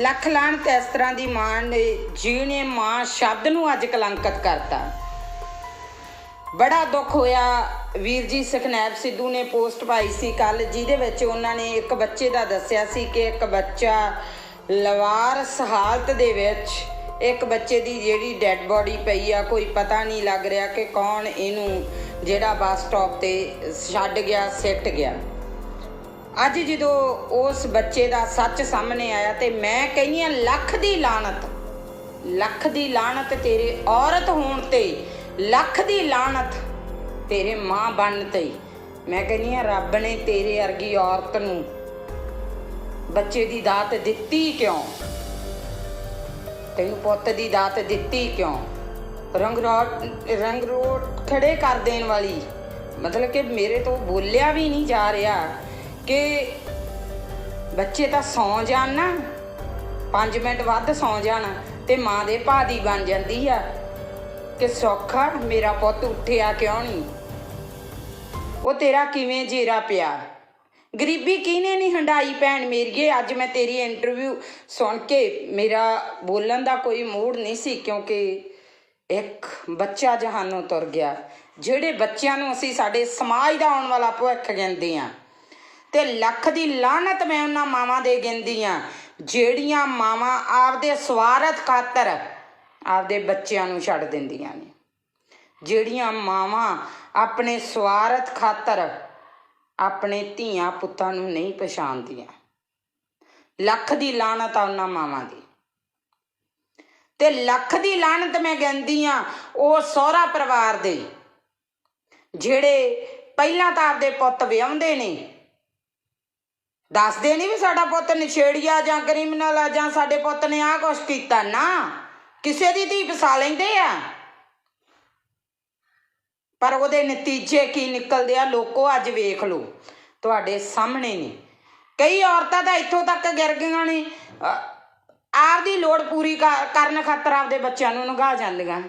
ਲੱਖ ਲਾਹਨਤ ਇਸ ਤਰ੍ਹਾਂ ਦੀ ਮਾਂ ਨੇ ਜਿਹਨੇ ਮਾਂ ਸ਼ਬਦ ਨੂੰ ਅੱਜ ਕਲੰਕਿਤ ਕਰਤਾ। ਬੜਾ ਦੁੱਖ ਹੋਇਆ, ਵੀਰ ਜੀ ਸੁਖਨੈਬ ਸਿੱਧੂ ਨੇ ਪੋਸਟ ਪਾਈ ਸੀ ਕੱਲ, ਜਿਹਦੇ ਵਿੱਚ ਉਹਨਾਂ ਨੇ ਇੱਕ ਬੱਚੇ ਦਾ ਦੱਸਿਆ ਸੀ ਕਿ ਇੱਕ ਬੱਚਾ ਲਵਾਰਸ ਹਾਲਤ ਦੇ ਵਿੱਚ ਇੱਕ ਬੱਚੇ ਦੀ ਜਿਹੜੀ ਡੈੱਡ ਬੋਡੀ ਪਈ ਆ, ਕੋਈ ਪਤਾ ਨਹੀਂ ਲੱਗ ਰਿਹਾ ਕਿ ਕੌਣ ਇਹਨੂੰ ਜਿਹੜਾ ਬੱਸ ਸਟਾਪ ਤੇ ਛੱਡ ਗਿਆ, ਸਿੱਟ ਗਿਆ। ਅੱਜ ਜਦੋਂ ਉਸ ਬੱਚੇ ਦਾ ਸੱਚ ਸਾਹਮਣੇ ਆਇਆ ਤੇ ਮੈਂ ਕਹਿੰਦੀ ਆ ਲੱਖ ਦੀ ਲਾਨਤ ਲੱਖ ਦੀ ਲਾਨਤ ਤੇਰੇ ਔਰਤ ਹੋਣ ਤੇ, ਲੱਖ ਦੀ ਲਾਨਤ ਤੇਰੇ ਮਾਂ ਬਣਨ ਤੇ। ਮੈਂ ਕਹਿੰਦੀ ਆ ਰੱਬ ਨੇ ਤੇਰੇ ਵਰਗੀ ਔਰਤ ਨੂੰ ਬੱਚੇ ਦੀ ਦਾਤ ਦਿੱਤੀ ਕਿਉਂ? ਤੈਨੂੰ ਪੁੱਤ ਦੀ ਦਾਤ ਦਿੱਤੀ ਕਿਉਂ? ਰੰਗਰੋਟ ਰੰਗਰੋਟ ਖੜੇ ਕਰ ਦੇਣ ਵਾਲੀ। ਮਤਲਬ ਕਿ ਮੇਰੇ ਤੋਂ ਬੋਲਿਆ ਵੀ ਨਹੀਂ ਜਾ ਰਿਹਾ। ਕਿ ਬੱਚੇ ਤਾਂ ਸੌਂ ਜਾਣ ਨਾ 5 ਮਿੰਟ ਵੱਧ ਸੌਂ ਜਾਣ ਤੇ ਮਾਂ ਦੇ ਭਾ ਦੀ ਬਣ ਜਾਂਦੀ ਆ ਕਿ ਸੌਖਾ ਮੇਰਾ ਪੁੱਤ ਉੱਠਿਆ ਕਿਉਂ ਨਹੀਂ? ਉਹ ਤੇਰਾ ਕਿਵੇਂ ਜੀਰਾ ਪਿਆ? ਗਰੀਬੀ ਕਿਹਨੇ ਨਹੀਂ ਹੰਡਾਈ ਭੈਣ ਮੇਰੀਏ? ਅੱਜ ਮੈਂ ਤੇਰੀ ਇੰਟਰਵਿਊ ਸੁਣ ਕੇ ਮੇਰਾ ਬੋਲਣ ਦਾ ਕੋਈ ਮੂਡ ਨਹੀਂ ਸੀ ਕਿਉਂਕਿ ਇੱਕ ਬੱਚਾ ਜਹਾਨੋਂ ਤੁਰ ਗਿਆ। ਜਿਹੜੇ ਬੱਚਿਆਂ ਨੂੰ ਅਸੀਂ ਸਾਡੇ ਸਮਾਜ ਦਾ ਆਉਣ ਵਾਲਾ ਭਵਿੱਖ ਕਹਿੰਦੇ ਆ ਤੇ ਲੱਖ ਦੀ ਲਾਹਨਤ ਮੈਂ ਉਹਨਾਂ ਮਾਵਾਂ ਦੇ ਗਿਣਦੀ ਆ, ਜਿਹੜੀਆਂ ਮਾਵਾਂ ਆਪਦੇ ਸਵਾਰਥ ਖਾਤਰ ਆਪਦੇ ਬੱਚਿਆਂ ਨੂੰ ਛੱਡ ਦਿੰਦੀਆਂ ਨੇ। ਜਿਹੜੀਆਂ ਮਾਵਾਂ ਆਪਣੇ ਸਵਾਰਥ ਖਾਤਰ ਆਪਣੇ ਧੀਆਂ ਪੁੱਤਾਂ ਨੂੰ ਨਹੀਂ ਪਛਾਣਦੀਆਂ। ਲੱਖ ਦੀ ਲਾਹਨਤ ਆ ਉਹਨਾਂ ਮਾਵਾਂ ਦੀ। ਤੇ ਲੱਖ ਦੀ ਲਾਹਨਤ ਮੈਂ ਕਹਿੰਦੀ ਆ ਉਹ ਸਹੁਰਾ ਪਰਿਵਾਰ ਦੇ, ਜਿਹੜੇ ਪਹਿਲਾਂ ਤਾਂ ਆਪਦੇ ਪੁੱਤ ਵਿਆਹੁੰਦੇ ਨੇ ਦੱਸਦੇ ਨਹੀਂ ਵੀ ਸਾਡਾ ਪੁੱਤ ਨਸ਼ੇੜੀਆ ਜਾਂ ਕ੍ਰਿਮੀਨਲ ਆ ਜਾਂ ਸਾਡੇ ਪੁੱਤ ਨੇ ਆਹ ਕੁਛ ਕੀਤਾ ਨਾ। ਕਿਸੇ ਦੀ ਧੀ ਫਸਾ ਲੈਂਦੇ ਆ। ਪਰ ਉਹਦੇ ਨਤੀਜੇ ਕੀ ਨਿਕਲਦੇ ਆ ਲੋਕੋ ਅੱਜ ਵੇਖ ਲਓ। ਤੁਹਾਡੇ ਸਾਹਮਣੇ ਨੇ। ਕਈ ਔਰਤਾਂ ਤਾਂ ਇੱਥੋਂ ਤੱਕ ਗਿਰ ਗਈਆਂ ਨੇ। ਅ, ਆਪਦੀ ਲੋੜ ਪੂਰੀ ਕਰ- ਕਰਨ ਖਾਤਰ ਆਪਦੇ ਬੱਚਿਆਂ ਨੂੰ ਨਗਾ ਜਾਂਦੀਆਂ।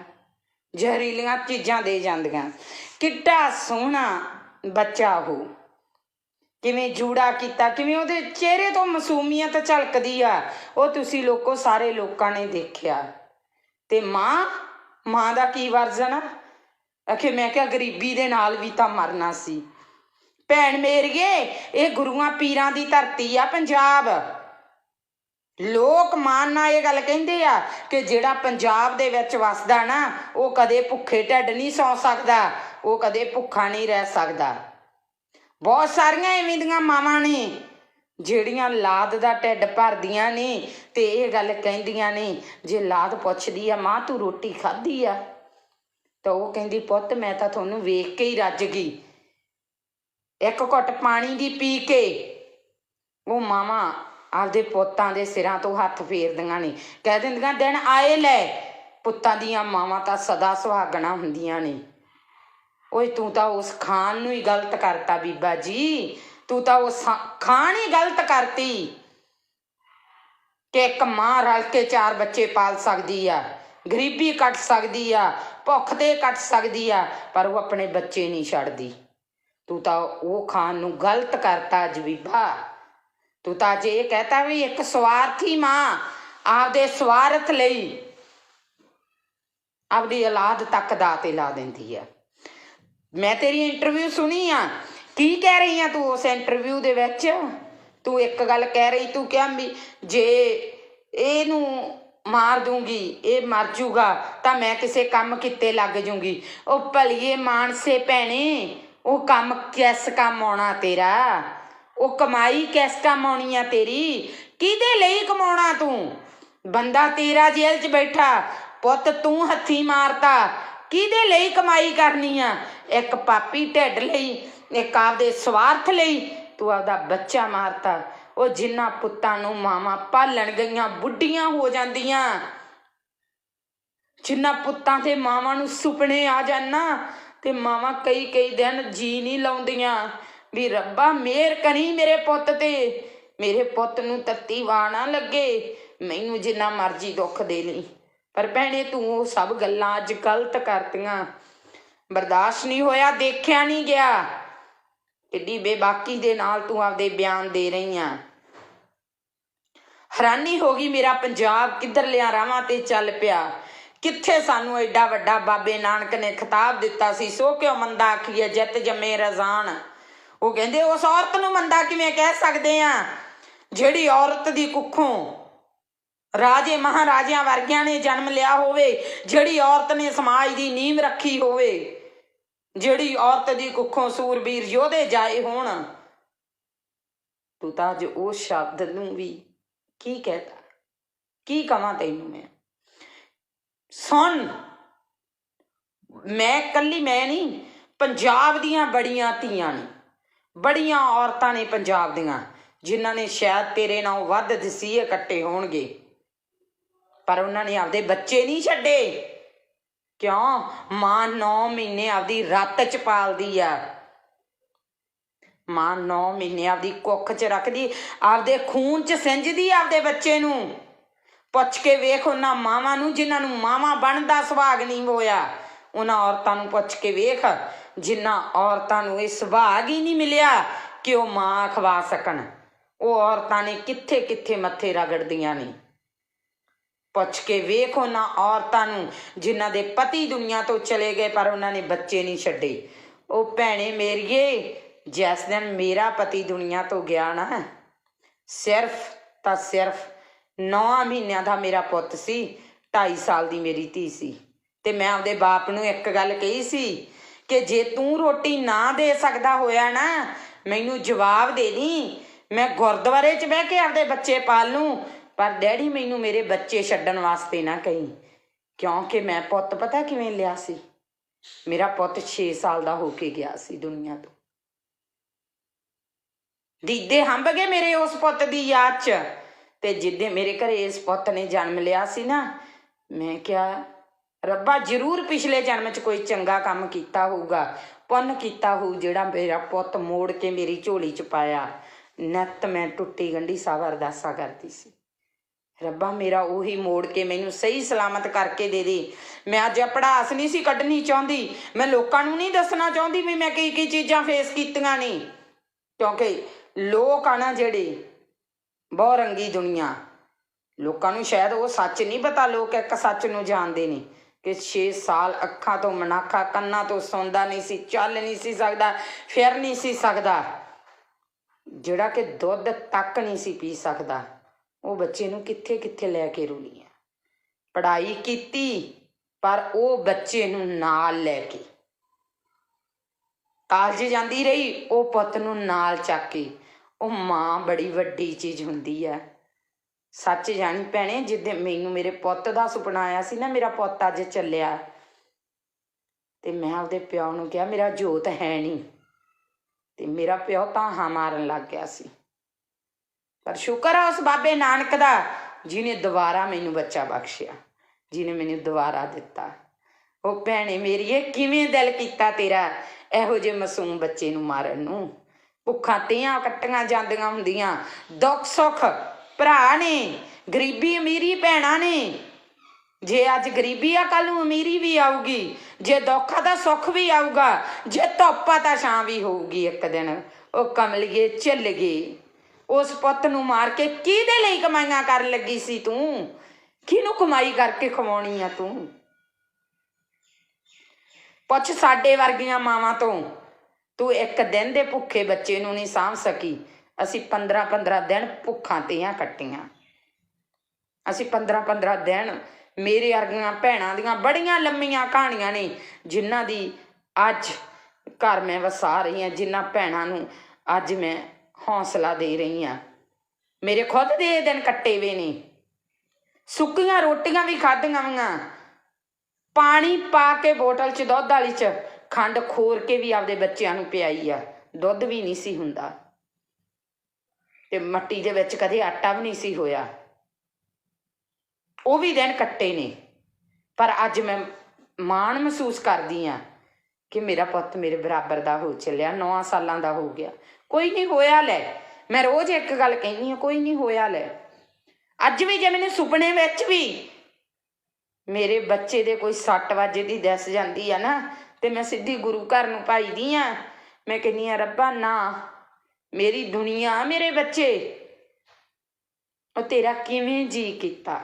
ਜ਼ਹਿਰੀਲੀਆਂ ਚੀਜ਼ਾਂ ਦੇ ਜਾਂਦੀਆਂ। ਕਿੱਡਾ ਸੋਹਣਾ ਬੱਚਾ ਉਹ। ਕਿਵੇਂ ਜੂੜਾ ਕੀਤਾ, ਕਿਵੇਂ ਉਹਦੇ ਚਿਹਰੇ ਤੋਂ ਮਾਸੂਮੀਅਤ ਝਲਕਦੀ ਆ, ਉਹ ਤੁਸੀਂ ਲੋਕੋ ਸਾਰੇ ਲੋਕਾਂ ਨੇ ਦੇਖਿਆ। ਤੇ ਮਾਂ ਮਾਂ ਦਾ ਕੀ ਵਰਜਨ ਆ? ਅਖੇ ਮੈਂ ਕਿਹਾ ਗਰੀਬੀ ਦੇ ਨਾਲ ਵੀ ਤਾਂ ਮਰਨਾ ਸੀ। ਭੈਣ ਮੇਰੀਏ, ਇਹ ਗੁਰੂਆਂ ਪੀਰਾਂ ਦੀ ਧਰਤੀ ਆ ਪੰਜਾਬ। ਲੋਕ ਮਾਨ ਨਾਲ ਇਹ ਗੱਲ ਕਹਿੰਦੇ ਆ ਕਿ ਜਿਹੜਾ ਪੰਜਾਬ ਦੇ ਵਿੱਚ ਵਸਦਾ ਨਾ, ਉਹ ਕਦੇ ਭੁੱਖੇ ਢਿੱਡ ਨਹੀਂ ਸੌ ਸਕਦਾ, ਉਹ ਕਦੇ ਭੁੱਖਾ ਨਹੀਂ ਰਹਿ ਸਕਦਾ। ਬਹੁਤ ਸਾਰੀਆਂ ਐਵੇਂ ਦੀਆਂ ਮਾਵਾਂ ਨੇ, ਜਿਹੜੀਆਂ ਲਾਦ ਦਾ ਢਿੱਡ ਭਰਦੀਆਂ ਨੇ ਤੇ ਇਹ ਗੱਲ ਕਹਿੰਦੀਆਂ ਨੇ, ਜੇ ਲਾਦ ਪੁੱਛਦੀ ਆ, ਮਾਂ, ਤੂੰ ਰੋਟੀ ਖਾਧੀ ਆ? ਤਾਂ ਉਹ ਕਹਿੰਦੀ, ਪੁੱਤ, ਮੈਂ ਤਾਂ ਤੁਹਾਨੂੰ ਵੇਖ ਕੇ ਹੀ ਰੱਜ ਗਈ। ਇੱਕ ਘੁੱਟ ਪਾਣੀ ਦੀ ਪੀ ਕੇ ਉਹ ਮਾਵਾਂ ਆਪਦੇ ਪੁੱਤਾਂ ਦੇ ਸਿਰਾਂ ਤੋਂ ਹੱਥ ਫੇਰਦੀਆਂ ਨੇ। ਕਹਿ ਦਿੰਦੀਆਂ, ਦਿਨ ਆਏ ਲੈ, ਪੁੱਤਾਂ ਦੀਆਂ ਮਾਵਾਂ ਤਾਂ ਸਦਾ ਸੁਹਾਗਣਾ ਹੁੰਦੀਆਂ ਨੇ। ਓਏ ਤੂੰ ਤਾਂ ਉਸ ਖਾਨ ਨੂੰ ਹੀ ਗਲਤ ਕਰਤਾ ਬੀਬਾ ਜੀ। ਤੂੰ ਤਾਂ ਉਸ ਖਾਨ ਹੀ ਗਲਤ ਕਰਤੀ। ਕਿ ਇੱਕ ਮਾਂ ਰਲ ਕੇ ਚਾਰ ਬੱਚੇ ਪਾਲ ਸਕਦੀ ਆ, ਗਰੀਬੀ ਕੱਟ ਸਕਦੀ ਆ, ਭੁੱਖ ਤੇ ਕੱਟ ਸਕਦੀ ਆ, ਪਰ ਉਹ ਆਪਣੇ ਬੱਚੇ ਨਹੀਂ ਛੱਡਦੀ। ਤੂੰ ਤਾਂ ਉਹ ਖਾਨ ਨੂੰ ਗਲਤ ਕਰਤਾ ਅੱਜ ਬੀਬਾ ਤੂੰ ਤਾਂ ਜੇ ਇਹ ਕਹਤਾ ਵੀ ਇੱਕ ਸਵਾਰਥੀ ਮਾਂ ਆਪਦੇ ਸਵਾਰਥ ਲਈ ਆਪਦੀ ਔਲਾਦ ਤੱਕ ਦਾ ਤੇ ਲਾ ਦਿੰਦੀ ਆ। ਮੈਂ ਤੇਰੀ ਇੰਟਰਵਿਊ ਸੁਣੀ ਆ। ਕੀ ਕਹਿ ਰਹੀ ਆ ਤੂੰ ਉਸ ਇੰਟਰਵਿਊ ਦੇ ਵਿੱਚ? ਤੂੰ ਇੱਕ ਗੱਲ ਕਹਿ ਰਹੀ, ਤੂੰ ਕਿਹਾ ਵੀ ਜੇ ਇਹਨੂੰ ਮਾਰ ਦੂੰਗੀ, ਇਹ ਮਰ ਜੂਗਾ, ਤਾਂ ਮੈਂ ਕਿਸੇ ਕੰਮ ਕਿਤੇ ਲੱਗ ਜੂੰਗੀ। ਉਹ ਭਲੀਏ ਮਾਨਸੇ ਭੈਣੇ, ਉਹ ਕੰਮ ਕਿਸ ਕੰਮ ਆਉਣਾ ਤੇਰਾ? ਉਹ ਕਮਾਈ ਕਿਸ ਕੰਮ ਆਉਣੀ ਆ ਤੇਰੀ? ਕਿਹਦੇ ਲਈ ਕਮਾਉਣਾ ਤੂੰ? ਬੰਦਾ ਤੇਰਾ ਜੇਲ੍ਹ 'ਚ ਬੈਠਾ, ਪੁੱਤ ਤੂੰ ਹੱਥੀ ਮਾਰਤਾ ਕਿਹਦੇ ਲਈ ਕਮਾਈ ਕਰਨੀ ਆ? ਇੱਕ ਪਾਪੀ ਢਿੱਡ ਲਈ, ਇੱਕ ਆਪਦੇ ਸਵਾਰਥ ਲਈ। ਤੂੰ ਆਪਦਾ ਬੱਚਾ ਮਾਰਤਾ। ਉਹ ਜਿੰਨਾ ਪੁੱਤਾਂ ਨੂੰ ਮਾਵਾਂ ਪਾਲਣ ਗਈਆਂ, ਬੁੱਢੀਆਂ ਹੋ ਜਾਂਦੀਆਂ। ਜਿੰਨਾ ਪੁੱਤਾਂ ਤੇ ਮਾਵਾਂ ਨੂੰ ਸੁਪਨੇ ਆ ਜਾਣਾ ਤੇ ਮਾਵਾਂ ਕਈ ਕਈ ਦਿਨ ਜੀ ਨਹੀਂ ਲਾਉਂਦੀਆਂ। ਵੀ ਰੱਬਾ, ਮਿਹਰ ਕਰੀ ਮੇਰੇ ਪੁੱਤ ਤੇ। ਮੇਰੇ ਪੁੱਤ ਨੂੰ ਤੱਤੀ ਵਾਹ ਨਾ ਲੱਗੇ। ਮੈਨੂੰ ਜਿੰਨਾ ਮਰਜ਼ੀ ਦੁੱਖ ਦੇ ਲਈ। ਪਰ ਭੈਣੇ ਤੂੰ ਉਹ ਸਭ ਗੱਲਾਂ ਅੱਜ ਗਲਤ ਕਰਤੀਆਂ। ਬਰਦਾਸ਼ਤ ਨਹੀਂ ਹੋਇਆ, ਦੇਖਿਆ ਨਹੀਂ ਗਿਆ। ਕਿੱਡੀ ਬੇਬਾਕੀ ਦੇ ਨਾਲ ਤੂੰ ਆਪਦੇ ਬਿਆਨ ਦੇ ਰਹੀ ਆ। ਹੈਰਾਨੀ ਹੋ ਗਈ ਮੇਰਾ ਪੰਜਾਬ ਕਿੱਧਰ ਲਿਆ ਰਾਵਾਂ ਤੇ ਚੱਲ ਪਿਆ। ਕਿੱਥੇ ਸਾਨੂੰ ਐਡਾ ਵੱਡਾ ਬਾਬੇ ਨਾਨਕ ਨੇ ਖਿਤਾਬ ਦਿੱਤਾ ਸੀ? ਸੋ ਕਿਉ ਮੰਦਾ ਆਖੀਏ, ਜਿੱਤ ਜੰਮੇ ਰਜ਼ਾਨ। ਉਹ ਕਹਿੰਦੇ, ਉਸ ਔਰਤ ਨੂੰ ਮੰਦਾ ਕਿਵੇਂ ਕਹਿ ਸਕਦੇ ਆ? ਜਿਹੜੀ ਔਰਤ ਦੀ ਕੁੱਖੋਂ ਰਾਜੇ ਮਹਾਰਾਜਿਆਂ ਵਰਗਿਆਂ ਨੇ ਜਨਮ ਲਿਆ ਹੋਵੇ, ਜਿਹੜੀ ਔਰਤ ਨੇ ਸਮਾਜ ਦੀ ਨੀਂਹ ਰੱਖੀ ਹੋਵੇ, ਜਿਹੜੀ ਔਰਤ ਦੀ ਕੁੱਖੋਂ ਸੂਰਬੀਰ ਯੋਧੇ ਜਾਏ ਹੋਣ, ਤੂੰ ਤਾਂ ਅੱਜ ਉਸ ਸ਼ਬਦ ਨੂੰ ਵੀ ਕੀ ਕਹਤਾ? ਕੀ ਕਵਾਂ ਤੈਨੂੰ ਮੈਂ? ਸੁਣ, ਮੈਂ ਕੱਲੀ ਮੈਂ ਨਹੀਂ, ਪੰਜਾਬ ਦੀਆਂ ਬੜੀਆਂ ਧੀਆਂ ਨੇ, ਬੜੀਆਂ ਔਰਤਾਂ ਨੇ ਪੰਜਾਬ ਦੀਆਂ, ਜਿਨ੍ਹਾਂ ਨੇ ਸ਼ਾਇਦ ਤੇਰੇ ਨਾਲੋਂ ਵੱਧ ਦਸੀਏ ਕੱਟੇ ਹੋਣਗੇ। ਪਰ ਉਹਨਾਂ ਨੇ ਆਪਦੇ ਬੱਚੇ ਨਹੀਂ ਛੱਡੇ। ਕਿਉਂ? ਮਾਂ 9 ਮਹੀਨੇ ਆਪਦੀ ਰੱਤ ਚ ਪਾਲਦੀ ਆ। ਮਾਂ 9 ਮਹੀਨੇ ਆਪਦੀ ਕੁੱਖ ਚ ਰੱਖਦੀ, ਆਪਦੇ ਖੂਨ ਚ ਸਿੰਜਦੀ ਆਪਦੇ ਬੱਚੇ ਨੂੰ। ਪੁੱਛ ਕੇ ਵੇਖ ਉਹਨਾਂ ਮਾਵਾਂ ਨੂੰ, ਜਿਨ੍ਹਾਂ ਨੂੰ ਮਾਵਾਂ ਬਣਦਾ ਸੁਭਾਗ ਨਹੀਂ ਹੋਇਆ। ਉਹਨਾਂ ਔਰਤਾਂ ਨੂੰ ਪੁੱਛ ਕੇ ਵੇਖ, ਜਿਨ੍ਹਾਂ ਔਰਤਾਂ ਨੂੰ ਇਹ ਸੁਭਾਗ ਹੀ ਨਹੀਂ ਮਿਲਿਆ ਕਿ ਉਹ ਮਾਂ ਖਵਾ ਸਕਣ। ਉਹ ਔਰਤਾਂ ਨੇ ਕਿੱਥੇ ਕਿੱਥੇ ਮੱਥੇ ਰਗੜਦੀਆਂ ਨੇ। ਪੁੱਛ ਕੇ ਵੇਖ ਉਹਨਾਂ ਔਰਤਾਂ ਨੂੰ, ਜਿਨ੍ਹਾਂ ਦੇ ਪਤੀ ਦੁਨੀਆ ਤੋਂ ਚਲੇ ਗਏ, ਪਰ ਉਹਨਾਂ ਨੇ ਬੱਚੇ ਨਹੀਂ ਛੱਡੇ। ਉਹ ਭੈਣੇ ਮੇਰੀਏ, ਜਿਸ ਦਿਨ ਮੇਰਾ ਪਤੀ ਦੁਨੀਆ ਤੋਂ ਗਿਆ ਨਾ, ਸਿਰਫ ਤਾਂ ਸਿਰਫ 9 ਮਹੀਨਿਆਂ ਦਾ ਮੇਰਾ ਪੁੱਤ ਸੀ 2.5 ਸਾਲ ਦੀ ਮੇਰੀ ਧੀ ਸੀ। ਤੇ ਮੈਂ ਆਪਦੇ ਬਾਪ ਨੂੰ ਇੱਕ ਗੱਲ ਕਹੀ ਸੀ ਕਿ ਜੇ ਤੂੰ ਰੋਟੀ ਨਾ ਦੇ ਸਕਦਾ ਹੋਇਆ ਨਾ, ਮੈਨੂੰ ਜਵਾਬ ਦੇ ਦੀ। ਮੈਂ ਗੁਰਦੁਆਰੇ 'ਚ ਬਹਿ ਕੇ ਆਪਦੇ ਬੱਚੇ ਪਾਲ ਲੂੰ ਪਰ ਡੈਡੀ ਮੈਨੂੰ ਮੇਰੇ ਬੱਚੇ ਛੱਡਣ ਵਾਸਤੇ ਨਾ ਕਹੀਂ, ਕਿਉਂਕਿ ਮੈਂ ਪੁੱਤ ਪਤਾ ਕਿਵੇਂ ਲਿਆ ਸੀ? ਮੇਰਾ ਪੁੱਤ 6 ਸਾਲ ਦਾ ਹੋ ਕੇ ਗਿਆ ਸੀ ਦੁਨੀਆ ਤੋਂ। ਦੀਦੇ ਹੰਬ ਗਏ ਮੇਰੇ ਉਸ ਪੁੱਤ ਦੀ ਯਾਦ 'ਚ, ਤੇ ਜਿੱਦੇ ਮੇਰੇ ਘਰੇ ਇਸ ਪੁੱਤ ਨੇ ਜਨਮ ਲਿਆ ਸੀ ਨਾ, ਮੈਂ ਕਿਹਾ, ਰੱਬਾ ਜ਼ਰੂਰ ਪਿਛਲੇ ਜਨਮ 'ਚ ਕੋਈ ਚੰਗਾ ਕੰਮ ਕੀਤਾ ਹੋਊਗਾ, ਪੁੰਨ ਕੀਤਾ ਹੋਊ ਜਿਹੜਾ ਮੇਰਾ ਪੁੱਤ ਮੋੜ ਕੇ ਮੇਰੀ ਝੋਲੀ 'ਚ ਪਾਇਆ। ਨੱਤ ਮੈਂ ਟੁੱਟੀ ਗੰਢੀ ਸਾਹਿਬ ਅਰਦਾਸਾ ਕਰਦੀ ਸੀ। ਰੱਬਾ, ਮੇਰਾ ਉਹੀ ਮੋੜ ਕੇ ਮੈਨੂੰ ਸਹੀ ਸਲਾਮਤ ਕਰਕੇ ਦੇ ਦੇ। ਮੈਂ ਅੱਜ ਪੜਾਸ ਨਹੀਂ ਸੀ ਕੱਢਣੀ ਚਾਹੁੰਦੀ। ਮੈਂ ਲੋਕਾਂ ਨੂੰ ਨਹੀਂ ਦੱਸਣਾ ਚਾਹੁੰਦੀ ਵੀ ਮੈਂ ਕੀ ਕੀ ਚੀਜ਼ਾਂ ਫੇਸ ਕੀਤੀਆਂ ਨੇ। ਕਿਉਂਕਿ ਲੋਕ ਆ ਨਾ ਜਿਹੜੇ ਬਹੁ ਰੰਗੀ ਦੁਨੀਆ। ਲੋਕਾਂ ਨੂੰ ਸ਼ਾਇਦ ਉਹ ਸੱਚ ਨਹੀਂ ਪਤਾ, ਲੋਕ ਇੱਕ ਸੱਚ ਨੂੰ ਜਾਣਦੇ ਨੇ ਕਿ 6 ਸਾਲ ਅੱਖਾਂ ਤੋਂ ਮਨਾਖਾ, ਕੰਨਾਂ ਤੋਂ ਸੌਂਦਾ ਨਹੀਂ ਸੀ, ਚੱਲ ਨਹੀਂ ਸੀ ਸਕਦਾ, ਫਿਰ ਨਹੀਂ ਸੀ ਸਕਦਾ। ਜਿਹੜਾ ਕਿ ਦੁੱਧ ਤੱਕ ਨਹੀਂ ਸੀ ਪੀ ਸਕਦਾ। ਉਹ ਬੱਚੇ ਨੂੰ ਕਿੱਥੇ ਕਿੱਥੇ ਲੈ ਕੇ ਰੁਲੀ ਆ। ਪੜ੍ਹਾਈ ਕੀਤੀ, ਪਰ ਉਹ ਬੱਚੇ ਨੂੰ ਨਾਲ ਲੈ ਕੇ। ਕਾਲਜ ਜਾਂਦੀ ਰਹੀ, ਉਹ ਪੁੱਤ ਨੂੰ ਨਾਲ ਚੱਕ ਕੇ। ਉਹ ਮਾਂ ਬੜੀ ਵੱਡੀ ਚੀਜ਼ ਹੁੰਦੀ ਆ। ਸੱਚ ਜਾਣੀ ਭੈਣੇ, ਜਿੱਦੇ ਮੈਨੂੰ ਮੇਰੇ ਪੁੱਤ ਦਾ ਸੁਪਨਾ ਆਇਆ ਸੀ ਨਾ, ਮੇਰਾ ਪੁੱਤ ਅੱਜ ਚੱਲਿਆ। ਤੇ ਮੈਂ ਆਪਦੇ ਪਿਓ ਨੂੰ ਕਿਹਾ, ਮੇਰਾ ਜੋਤ ਹੈ ਨਹੀਂ। ਤੇ ਮੇਰਾ ਪਿਓ ਤਾਂ ਹਾਂ ਮਾਰਨ ਲੱਗ ਗਿਆ ਸੀ। ਪਰ ਸ਼ੁਕਰ ਆ ਉਸ ਬਾਬੇ ਨਾਨਕ ਦਾ ਜਿਨੇ ਦੁਬਾਰਾ ਮੈਨੂੰ ਬੱਚਾ ਬਖਸ਼ਿਆ ਜਿਨੇ ਮੈਨੂੰ ਦੁਬਾਰਾ ਦਿੱਤਾ। ਉਹ ਭੈਣੇ ਮੇਰੀਏ ਕਿਵੇਂ ਦਿਲ ਕੀਤਾ ਤੇਰਾ ਇਹੋ ਜਿਹੇ ਮਾਸੂਮ ਬੱਚੇ ਨੂੰ ਮਾਰਨ ਨੂੰ? ਭੁੱਖਾਂ ਤੀਆਂ ਕੱਟੀਆਂ ਜਾਂਦੀਆਂ ਹੁੰਦੀਆਂ, ਦੁੱਖ ਸੁੱਖ ਭਰਾ ਨੇ, ਗਰੀਬੀ ਅਮੀਰੀ ਭੈਣਾਂ ਨੇ। ਜੇ ਅੱਜ ਗਰੀਬੀ ਆ ਕੱਲ ਨੂੰ ਅਮੀਰੀ ਵੀ ਆਊਗੀ, ਜੇ ਦੁੱਖ ਆ, ਤਾਂ ਸੁੱਖ ਵੀ ਆਊਗਾ, ਜੇ ਧੁੱਪ ਆ, ਤਾਂ ਛਾਂ ਵੀ ਹੋਊਗੀ ਇੱਕ ਦਿਨ। ਉਹ ਕਮਲੀਏ ਚੱਲ ਗਈ ਉਸ ਪੁੱਤ ਨੂੰ ਮਾਰ ਕੇ ਕਿਹਦੇ ਲਈ ਕਮਾਈਆਂ ਕਰਨ ਲੱਗੀ ਸੀ ਤੂੰ? ਕਿਹਨੂੰ ਕਮਾਈ ਕਰਕੇ ਖਵਾਉਣੀ ਆ ਤੂੰ? ਪੁੱਛ ਸਾਡੇ ਵਰਗੀਆਂ ਮਾਵਾਂ ਤੋਂ, ਤੂੰ ਇੱਕ ਦਿਨ ਦੇ ਭੁੱਖੇ ਬੱਚੇ ਨੂੰ ਨਹੀਂ ਸਾਂਭ ਸਕੀ। ਅਸੀਂ 15 15 ਦਿਨ ਭੁੱਖਾਂ ਤੀਆਂ ਕੱਟੀਆਂ। ਅਸੀਂ 15 15 ਦਿਨ ਮੇਰੇ ਵਰਗੀਆਂ ਭੈਣਾਂ ਦੀਆਂ ਬੜੀਆਂ ਲੰਮੀਆਂ ਕਹਾਣੀਆਂ ਨੇ, ਜਿਨ੍ਹਾਂ ਦੀ ਅੱਜ ਘਰ ਮੈਂ ਵਸਾ ਰਹੀ ਹਾਂ, ਜਿਨ੍ਹਾਂ ਭੈਣਾਂ ਨੂੰ ਅੱਜ ਮੈਂ ਹੌਸਲਾ ਦੇ ਰਹੀ ਹਾਂ ਮੇਰੇ ਖੁਦ ਦੇ ਇਹ ਦਿਨ ਕੱਟੇ ਵੇ ਨੇ। ਸੁੱਕੀਆਂ ਰੋਟੀਆਂ ਵੀ ਖਾਧੀਆਂ ਵੀਆਂ ਪਾਣੀ ਪਾ ਕੇ ਬੋਤਲ 'ਚ, ਦੁੱਧ ਵਾਲੀ 'ਚ ਖੰਡ ਖੋਰ ਕੇ ਵੀ ਆਪਦੇ ਬੱਚਿਆਂ ਨੂੰ ਪਿਆਈ ਆ। ਦੁੱਧ ਵੀ ਨਹੀਂ ਸੀ ਹੁੰਦਾ। ਤੇ ਮੱਟੀ ਦੇ ਵਿੱਚ ਕਦੇ ਆਟਾ ਵੀ ਨਹੀਂ ਸੀ ਹੋਇਆ। ਉਹ ਵੀ ਦਿਨ ਕੱਟੇ ਨੇ। ਪਰ ਅੱਜ ਮੈਂ ਮਾਣ ਮਹਿਸੂਸ ਕਰਦੀ ਆ ਕਿ ਮੇਰਾ ਪੁੱਤ ਮੇਰੇ ਬਰਾਬਰ ਦਾ ਹੋ ਚੱਲਿਆ 9 ਸਾਲਾਂ ਦਾ ਹੋ ਗਿਆ। ਕੋਈ ਨਹੀਂ ਹੋਇਆ ਲੈ। ਮੈਂ ਰੋਜ਼ ਇੱਕ ਗੱਲ ਕਹਿੰਦੀ ਹਾਂ, ਕੋਈ ਨਹੀਂ ਹੋਇਆ ਲੈ। ਅੱਜ ਵੀ ਜੇ ਮੈਨੂੰ ਸੁਪਨੇ ਵਿੱਚ ਵੀ ਮੇਰੇ ਬੱਚੇ ਦੇ ਕੋਈ 6 ਵਜੇ ਦੀ ਦੱਸ ਜਾਂਦੀ ਆ ਨਾ, ਤੇ ਮੈਂ ਸਿੱਧੀ ਗੁਰੂ ਘਰ ਨੂੰ ਭਾਈਦੀ ਆ ਮੈਂ ਕਹਿੰਨੀ ਆ ਰੱਬਾ ਨਾ, ਮੇਰੀ ਦੁਨੀਆ, ਮੇਰੇ ਬੱਚੇ, ਉਹ ਤੇਰਾ ਕਿਵੇਂ ਜੀ ਕੀਤਾ?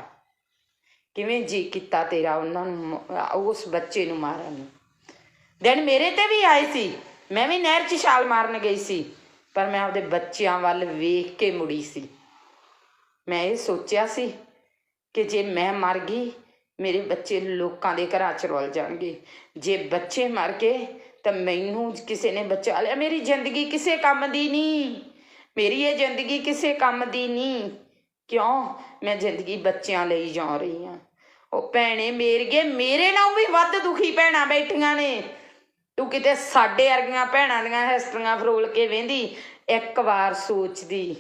ਕਿਵੇਂ ਜੀ ਕੀਤਾ ਤੇਰਾ ਉਹਨਾਂ ਨੂੰ ਉਸ ਬੱਚੇ ਨੂੰ ਮਾਰਨ ਨੂੰ? ਦਿਨ ਮੇਰੇ ਤੇ ਵੀ ਆਏ ਸੀ। ਮੈਂ ਵੀ ਨਹਿਰ 'ਚ ਛਾਲ ਮਾਰਨ ਗਈ ਸੀ। ਪਰ ਮੈਂ ਆਪਦੇ ਬੱਚਿਆਂ ਵੱਲ ਵੇਖ ਕੇ ਮੁੜੀ ਸੀ। ਮੈਂ ਇਹ ਸੋਚਿਆ ਸੀ ਕਿ ਜੇ ਮੈਂ ਮਰ ਗਈ, ਮੇਰੇ ਬੱਚੇ ਲੋਕਾਂ ਦੇ ਘਰਾਂ 'ਚ ਰੁਲ ਜਾਣਗੇ। ਜੇ ਬੱਚੇ ਮਰ ਗਏ, ਤਾਂ ਮੈਨੂੰ ਕਿਸੇ ਨੇ ਬਚਾ ਲਿਆ। ਮੇਰੀ ਜ਼ਿੰਦਗੀ ਕਿਸੇ ਕੰਮ ਦੀ ਨਹੀਂ। ਮੇਰੀ ਇਹ ਜ਼ਿੰਦਗੀ ਕਿਸੇ ਕੰਮ ਦੀ ਨਹੀਂ। ਕਿਉਂ? ਮੈਂ ਜ਼ਿੰਦਗੀ ਬੱਚਿਆਂ ਲਈ ਜਾ ਰਹੀ ਹਾਂ ਉਹ ਭੈਣੇ, ਮੇਰੀਏ, ਮੇਰੇ ਨਾਲ ਵੀ ਵੱਧ ਦੁਖੀ ਭੈਣਾਂ ਬੈਠੀਆਂ ਨੇ। ਤੂੰ ਕਿਤੇ ਸਾਡੇ ਵਰਗੀਆਂ ਭੈਣਾਂ ਦੀਆਂ ਹਿਸਟਰੀਆਂ ਫਰੋਲ ਕੇ ਵੇਂਦੀ? ਇੱਕ ਵਾਰ ਸੋਚਦੀ।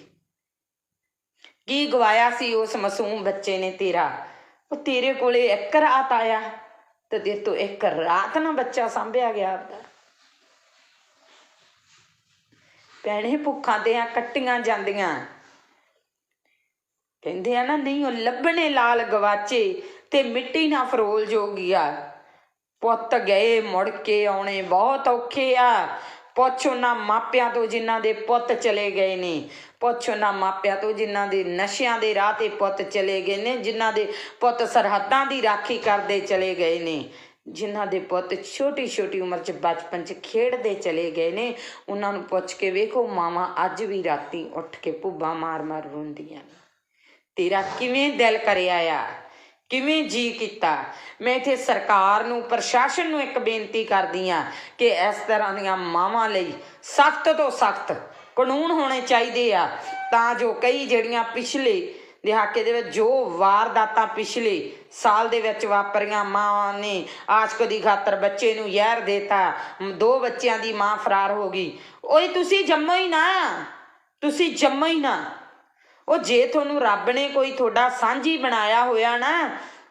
ਕੀ ਗਵਾਇਆ ਸੀ ਉਸ ਮਾਸੂਮ ਬੱਚੇ ਨੇ ਤੇਰਾ? ਉਹ ਤੇਰੇ ਕੋਲੇ ਇੱਕ ਰਾਤ ਆਇਆ ਤੇ ਦੇ ਤੋਂ ਇੱਕ ਰਾਤ ਨਾ ਬੱਚਾ ਸੰਭਿਆ ਗਿਆ ਆਪਦਾ। ਪੈਣੇ ਭੁੱਖਾਂ ਤੇ ਆ ਕੱਟੀਆਂ ਜਾਂਦੀਆਂ। ਕਹਿੰਦੇ ਆ ਨਾ, ਨਹੀਂ, ਉਹ ਲੱਭਣੇ ਲਾਲ ਗਵਾਚੇ ਤੇ ਮਿੱਟੀ ਨਾ ਫਰੋਲ ਜੋਗੀਆ। ਪੁੱਤ ਗਏ ਮੁੜ ਕੇ ਆਉਣੇ ਬਹੁਤ ਔਖੇ ਆ। ਪੁੱਛ ਉਹਨਾਂ ਮਾਪਿਆਂ ਤੋਂ ਜਿਨ੍ਹਾਂ ਦੇ ਪੁੱਤ ਚਲੇ ਗਏ ਨੇ। ਪੁੱਛ ਉਹਨਾਂ ਮਾਪਿਆਂ ਤੋਂ ਜਿਨ੍ਹਾਂ ਦੇ ਨਸ਼ਿਆਂ ਦੇ ਰਾਹ ਤੇ ਪੁੱਤ ਚਲੇ ਗਏ ਨੇ, ਜਿਨ੍ਹਾਂ ਦੇ ਪੁੱਤ ਸਰਹੱਦਾਂ ਦੀ ਰਾਖੀ ਕਰਦੇ ਚਲੇ ਗਏ ਨੇ। ਜਿਨ੍ਹਾਂ ਦੇ ਪੁੱਤ ਛੋਟੀ ਛੋਟੀ ਉਮਰ 'ਚ ਬਚਪਨ 'ਚ ਖੇਡਦੇ ਚਲੇ ਗਏ ਨੇ, ਉਹਨਾਂ ਨੂੰ ਪੁੱਛ ਕੇ ਵੇਖੋ ਮਾਵਾਂ ਅੱਜ ਵੀ ਰਾਤੀ ਉੱਠ ਕੇ ਭੁੱਬਾਂ ਮਾਰ-ਮਾਰ ਰੋਂਦੀਆਂ ਨੇ। ਤੇਰਾ ਕਿਵੇਂ ਦਿਲ ਕਰਿਆ ਆ? ਕਿਵੇਂ ਜੀ ਕੀਤਾ? ਮੈਂ ਇਥੇ ਸਰਕਾਰ ਨੂੰ, ਪ੍ਰਸ਼ਾਸਨ ਨੂੰ ਇੱਕ ਬੇਨਤੀ ਕਰਦੀ ਆ ਕਿ ਇਸ ਤਰ੍ਹਾਂ ਦੀਆਂ ਮਾਵਾਂ ਲਈ ਸਖਤ ਤੋਂ ਸਖਤ ਕਾਨੂੰਨ ਹੋਣੇ ਚਾਹੀਦੇ ਆ, ਤਾਂ ਜੋ ਕਈ ਜਿਹੜੀਆਂ ਪਿਛਲੇ ਦਿਹਾਕੇ ਦੇ ਵਿੱਚ, ਜੋ ਵਾਰਦਾਤਾਂ ਪਿਛਲੇ ਸਾਲ ਦੇ ਵਿੱਚ ਵਾਪਰੀਆਂ ਮਾਂ ਨੇ ਆਸ਼ਕ ਦੀ ਖਾਤਰ ਬੱਚੇ ਨੂੰ ਜ਼ਹਿਰ ਦੇਤਾ, ਦੋ ਬੱਚਿਆਂ ਦੀ ਮਾਂ ਫਰਾਰ ਹੋ ਗਈ, ਓਏ ਤੁਸੀਂ ਜੰਮੋ ਹੀ ਨਾ, ਤੁਸੀਂ ਜੰਮੋ ਹੀ ਨਾ। ਉਹ ਜੇ ਤੁਹਾਨੂੰ ਰੱਬ ਨੇ ਕੋਈ ਤੁਹਾਡਾ ਸਾਂਝੀ ਬਣਾਇਆ ਹੋਇਆ ਨਾ,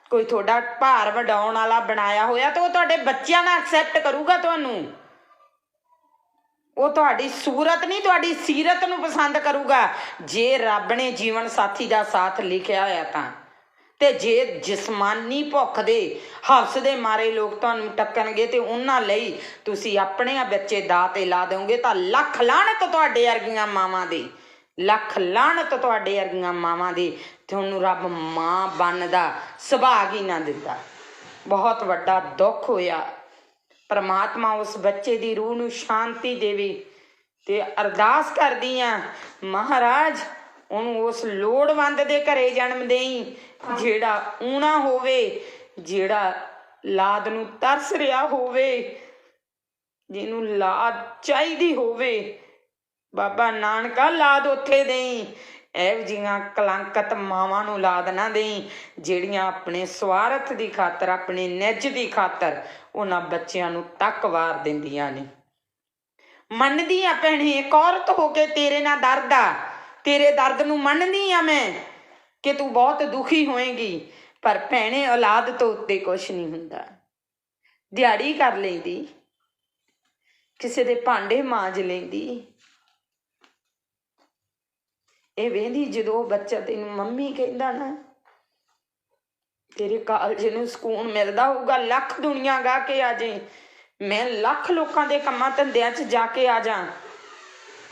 ਕੋਈ ਤੁਹਾਡਾ ਭਾਰ ਵਡਾਉਣ ਵਾਲਾ ਬਣਾਇਆ ਹੋਇਆ, ਤਾਂ ਉਹ ਤੁਹਾਡੇ ਬੱਚਿਆਂ ਨਾਲ ਐਕਸੈਪਟ ਕਰੂਗਾ ਤੁਹਾਨੂੰ। ਉਹ ਤੁਹਾਡੀ ਸੂਰਤ ਨਹੀਂ, ਤੁਹਾਡੀ ਸੀਰਤ ਨੂੰ ਪਸੰਦ ਕਰੂਗਾ। ਜੇ ਰੱਬ ਨੇ ਜੀਵਨ ਸਾਥੀ ਦਾ ਸਾਥ ਲਿਖਿਆ ਹੋਇਆ ਤਾਂ। ਤੇ ਜੇ ਜਿਸਮਾਨੀ ਭੁੱਖ ਦੇ ਹਵਸ ਦੇ ਮਾਰੇ ਲੋਕ ਤੁਹਾਨੂੰ ਟੱਕਣਗੇ ਤੇ ਉਹਨਾਂ ਲਈ ਤੁਸੀਂ ਆਪਣੇ ਬੱਚੇ ਦਾ ਤੇ ਲਾ ਦਿਓਗੇ ਤਾਂ ਲੱਖ ਲਾਹਣਤ ਤੁਹਾਡੇ ਵਰਗੀਆਂ ਮਾਵਾਂ ਦੇ। ਲੱਖ ਲਾਹਣਤ ਤੁਹਾਡੇ ਵਰਗੀਆਂ ਮਾਵਾਂ ਦੇ ਤੁਹਾਨੂੰ ਰੱਬ ਮਾਂ ਬਣਦਾ, ਸੁਭਾਗ ਹੀ ਨਾ ਦਿੰਦਾ। ਬਹੁਤ ਵੱਡਾ ਦੁੱਖ ਹੋਇਆ। ਪਰਮਾਤਮਾ ਉਸ ਬੱਚੇ ਦੀ ਰੂਹ ਨੂੰ ਸ਼ਾਂਤੀ ਦੇਵੇ ਤੇ ਅਰਦਾਸ ਕਰਦੀ ਆ, ਮਹਾਰਾਜ, ਉਹਨੂੰ ਉਸ ਲੋੜਵੰਦ ਦੇ ਘਰੇ ਜਨਮ ਦੇਈ, ਜਿਹੜਾ ਊਣਾ ਹੋਵੇ, ਜਿਹੜਾ ਲਾਦ ਨੂੰ ਤਰਸ ਰਿਹਾ ਹੋਵੇ, ਜਿਹਨੂੰ ਲਾਦ ਚਾਹੀਦੀ ਹੋਵੇ ਬਾਬਾ ਨਾਨਕਾ ਲਾਦ ਉੱਥੇ ਦੇਈ। ਐਵ ਜੀਆਂ ਕਲੰਕਤ ਮਾਵਾਂ ਨੂੰ ਲਾਦ ਨਾ ਦੇਈ, ਜਿਹੜੀਆਂ ਆਪਣੇ ਸਵਾਰਥ ਦੀ ਖਾਤਰ, ਆਪਣੇ ਨਿੱਜ ਦੀ ਖਾਤਰ ਉਹਨਾਂ ਬੱਚਿਆਂ ਨੂੰ ਤੱਕ ਵਾਰ ਦਿੰਦੀਆਂ ਨੇ। ਮੰਨਦੀ ਆ ਭੈਣੇ, ਇੱਕ ਔਰਤ ਹੋ ਕੇ ਤੇਰੇ ਨਾਲ ਦਰਦ ਆ। ਤੇਰੇ ਦਰਦ ਨੂੰ ਮੰਨਦੀ ਆ ਮੈਂ ਕਿ ਤੂੰ ਬਹੁਤ ਦੁਖੀ ਹੋਏਗੀ, ਪਰ ਭੈਣੇ, ਔਲਾਦ ਤੋਂ ਉੱਤੇ ਕੁਝ ਨਹੀਂ ਹੁੰਦਾ। ਦਿਹਾੜੀ ਕਰ ਲੈਂਦੀ, ਕਿਸੇ ਦੇ ਭਾਂਡੇ ਮਾਂਜ ਲੈਂਦੀ ਇਹ ਵੇਂਦੀ ਜਦੋਂ ਉਹ ਬੱਚਾ ਤੈਨੂੰ ਮੰਮੀ ਕਹਿੰਦਾ ਨਾ, ਤੇਰੇ ਕਾਲਜ ਨੂੰ ਸਕੂਨ ਮਿਲਦਾ ਹੋਊਗਾ, ਲੱਖ ਦੁਨੀਆ ਗਾ ਕੇ ਆ ਜਾਈ। ਮੈਂ ਲੱਖ ਲੋਕਾਂ ਦੇ ਕੰਮਾਂ ਧੰਦਿਆਂ 'ਚ ਜਾ ਕੇ ਆ ਜਾ।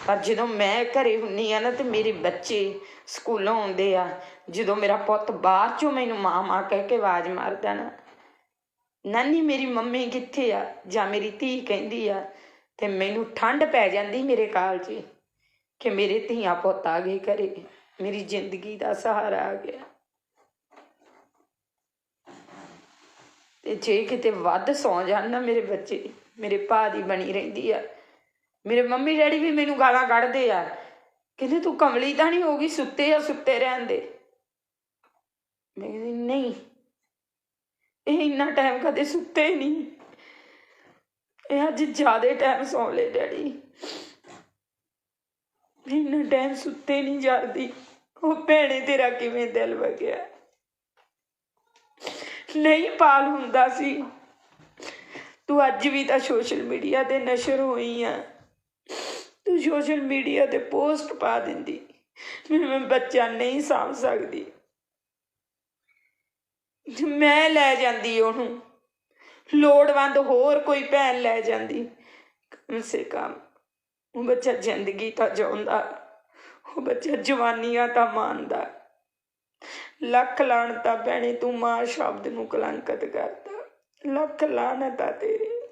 ਪਰ ਜਦੋਂ ਮੈਂ ਘਰੇ ਹੁੰਨੀ ਆ ਨਾ ਤੇ ਮੇਰੇ ਬੱਚੇ ਸਕੂਲੋਂ ਆਉਂਦੇ ਆ, ਜਦੋਂ ਮੇਰਾ ਪੁੱਤ ਬਾਹਰ ਚੋਂ ਮੈਨੂੰ ਮਾਂ ਮਾਂ ਕਹਿ ਕੇ ਆਵਾਜ਼ ਮਾਰਦਾ ਨਾ, ਨਾਨੀ, ਮੇਰੀ ਮੰਮੀ ਕਿੱਥੇ ਆ? ਜਾਂ ਮੇਰੀ ਧੀ ਕਹਿੰਦੀ ਆ, ਤੇ ਮੈਨੂੰ ਠੰਡ ਪੈ ਜਾਂਦੀ ਮੇਰੇ ਕਾਲ ਕਿ ਮੇਰੇ ਧੀਆਂ ਪੁੱਤ ਆ ਗਏ ਘਰੇ। ਮੇਰੀ ਜ਼ਿੰਦਗੀ ਦਾ ਸਹਾਰਾ ਆ ਗਿਆ। ਤੇ ਜੇ ਕਿਤੇ ਵੱਧ ਸੌ ਜਾਣ ਨਾ ਮੇਰੇ ਬੱਚੇ, ਮੇਰੇ ਭਾ ਦੀ ਬਣੀ ਰਹਿੰਦੀ ਆ। ਮੇਰੇ ਮੰਮੀ ਡੈਡੀ ਵੀ ਮੈਨੂੰ ਗਾਲਾਂ ਕੱਢਦੇ ਆ। ਕਹਿੰਦੇ, ਤੂੰ ਕਮਲੀ ਤਾਂ ਨਹੀਂ ਹੋ ਗਈ? ਸੁੱਤੇ ਆ, ਸੁੱਤੇ ਰਹਿਣ ਦੇ। ਮੈਂ ਕਹਿੰਦੀ, ਨਹੀਂ, ਇਹ ਇੰਨਾ ਟਾਈਮ ਕਦੇ ਸੁੱਤੇ ਨਹੀਂ। ਇਹ ਅੱਜ ਜ਼ਿਆਦਾ ਟਾਈਮ ਸੌਂ ਲੈ ਡੈਡੀ। ਇੰਨਾ ਟਾਈਮ ਸੁੱਤੇ ਨਹੀਂ ਜਾਂਦੀ। ਉਹ ਭੈਣੇ ਤੇਰਾ ਕਿਵੇਂ ਦਿਲ ਵਗਿਆ? ਨਹੀਂ ਪਾਲ ਹੁੰਦਾ ਸੀ। ਤੂੰ ਅੱਜ ਵੀ ਤਾਂ ਸੋਸ਼ਲ ਮੀਡੀਆ ਤੇ ਨਸ਼ਰ ਹੋਈ ਆ। ਤੂੰ ਸੋਸ਼ਲ ਮੀਡੀਆ ਤੇ ਪੋਸਟ ਪਾ ਦਿੰਦੀ। ਮੈਂ ਬੱਚਾ ਨਹੀਂ ਸਾਂਭ ਸਕਦੀ। ਮੈਂ ਲੈ ਜਾਂਦੀ ਉਹਨੂੰ। ਲੋੜਵੰਦ ਹੋਰ ਕੋਈ ਭੈਣ ਲੈ ਜਾਂਦੀ। ਕਮ ਸੇ ਕਮ। ਉਹ ਬੱਚਾ ਜ਼ਿੰਦਗੀ ਤਾਂ ਜਿਉਂਦਾ, ਉਹ ਬੱਚਾ ਜਵਾਨੀਆਂ ਤਾਂ ਮਾਣਦਾ। ਲੱਖ ਲਾਣ ਤਾਂ ਭੈਣੇ, ਤੂੰ ਮਾਂ ਸ਼ਬਦ ਨੂੰ ਕਲੰਕਤ ਕਰਦਾ। ਲੱਖ ਲਾਨਤ ਆ ਤੇਰੀ।